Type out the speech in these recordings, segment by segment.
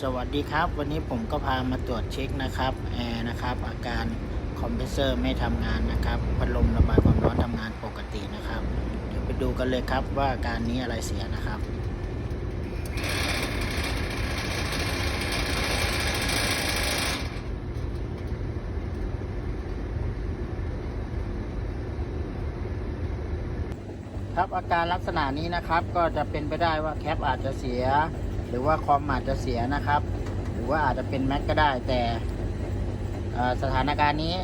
สวัสดีครับ วันนี้ผมก็พามาตรวจเช็คนะครับแอร์นะครับ อาการคอมเพรสเซอร์ไม่ทำงานนะครับพัดลมระบายความร้อนทำงานปกตินะครับ เดี๋ยวไปดูกันเลยครับว่าอาการนี้อะไรเสียนะครับครับอาการลักษณะนี้นะครับก็จะเป็นไปได้ว่าแคปอาจจะเสีย หรือว่าคอมอาจจะเสียนะครับ หรือว่าอาจจะเป็นแม็กก็ได้ แต่สถานการณ์นี้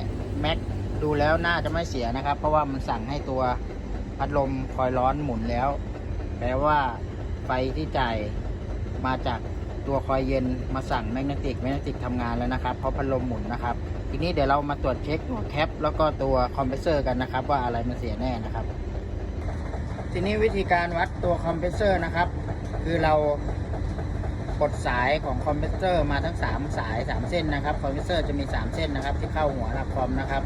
แม็กดูแล้วน่าจะไม่เสียนะครับ เพราะว่ามันสั่งให้ตัวพัดลมคอยร้อนหมุนแล้ว แปลว่าไฟที่จ่ายมาจากตัวคอยเย็นมาสั่งแมกเนติกแมกเนติกทำงานแล้วนะครับ เพราะพัดลมหมุนนะครับ ทีนี้เดี๋ยวเรามาตรวจเช็คตัวแคปแล้วก็ตัวคอมเพรสเซอร์กันนะครับ ว่าอะไรมันเสียแน่นะครับ ทีนี้วิธีการวัดตัวคอมเพรสเซอร์นะครับ คือเรา กดสายของคอมเพรสเซอร์มาทั้ง 3 สาย 3 เส้นนะครับคอมเพรสเซอร์จะมี 3 เส้นนะครับ ที่เข้าหัวหลักคอมนะครับ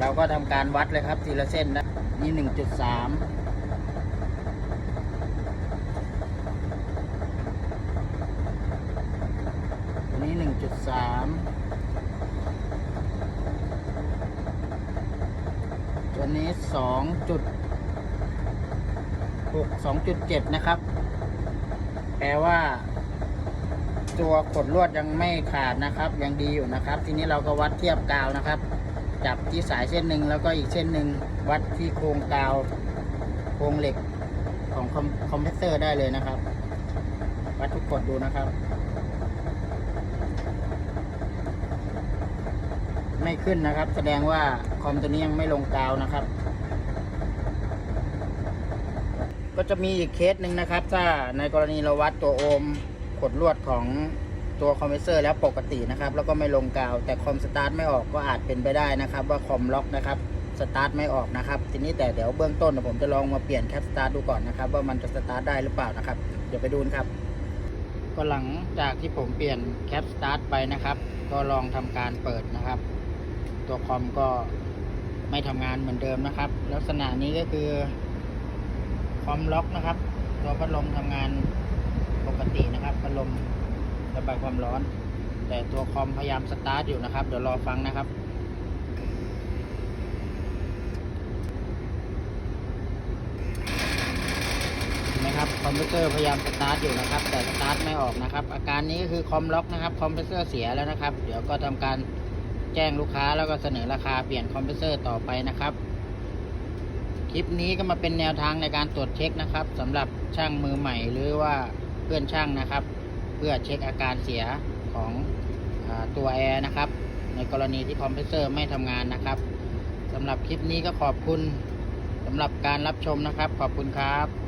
เราก็ทำการวัดเลยครับทีละเส้นนะนี่1.3อันนี้1.3ตัวนี้ 2. จุด6 2.7นะครับ แปลว่า ตัวขดลวดยังไม่ขาดนะครับ ยังดีอยู่นะครับ ทีนี้เราก็วัดเทียบกาวนะครับ จับที่สายเส้นหนึ่งแล้วก็อีกเส้นหนึ่งวัดที่โครงกาว โครงเหล็กของคอมคอมเพรสเซอร์ได้เลยนะครับ วัดทุกกดดูนะครับ ไม่ขึ้นนะครับ แสดงว่าคอมตัวนี้ยังไม่ลงกาวนะครับก็จะมีอีกเคสหนึ่งนะครับ ถ้าในกรณีเราวัดตัวโอห์ม ขดลวดของตัวคอมเพรสเซอร์แล้วปกตินะครับ แล้วก็ไม่ลงกาว แต่คอมสตาร์ทไม่ออกก็อาจเป็นไปได้นะครับ ว่าคอมล็อกนะครับสตาร์ทไม่ออกนะครับ ทีนี้แต่เดี๋ยวเบื้องต้นผมจะลองมาเปลี่ยนแคปสตาร์ทดูก่อนนะครับ ว่ามันจะสตาร์ทได้หรือเปล่านะครับ เดี๋ยวไปดูนครับ ก็หลังจากที่ผมเปลี่ยนแคปสตาร์ทไปนะครับ ก็ลองทำการเปิดนะครับ ตัวคอมก็ไม่ทำงานเหมือนเดิมนะครับ ลักษณะนี้ก็คือคอมล็อกนะครับ ตัวพัดลมทำงาน ปกตินะครับพัดลมระบายความร้อน แต่ตัวคอมพยายามสตาร์ทอยู่นะครับ เดี๋ยวรอฟังนะครับเห็นไหมครับคอมพิวเตอร์พยายามสตาร์ทอยู่นะครับ แต่สตาร์ทไม่ออกนะครับ อาการนี้ก็คือคอมล็อกนะครับคอมพิวเตอร์เสียแล้วนะครับ เดี๋ยวก็ทำการแจ้งลูกค้าแล้วก็เสนอราคาเปลี่ยนคอมพิวเตอร์ต่อไปนะครับ คลิปนี้ก็มาเป็นแนวทางในการตรวจเช็คนะครับสำหรับช่างมือใหม่หรือว่า เพื่อนช่างนะครับ เพื่อเช็คอาการเสียของอตัวแอร์นะครับ ในกรณีที่คอมเพรสเซอร์ไม่ทำงานนะครับสำหรับคลิปนี้ก็ขอบคุณสำหรับการรับชมนะครับ ขอบคุณครับ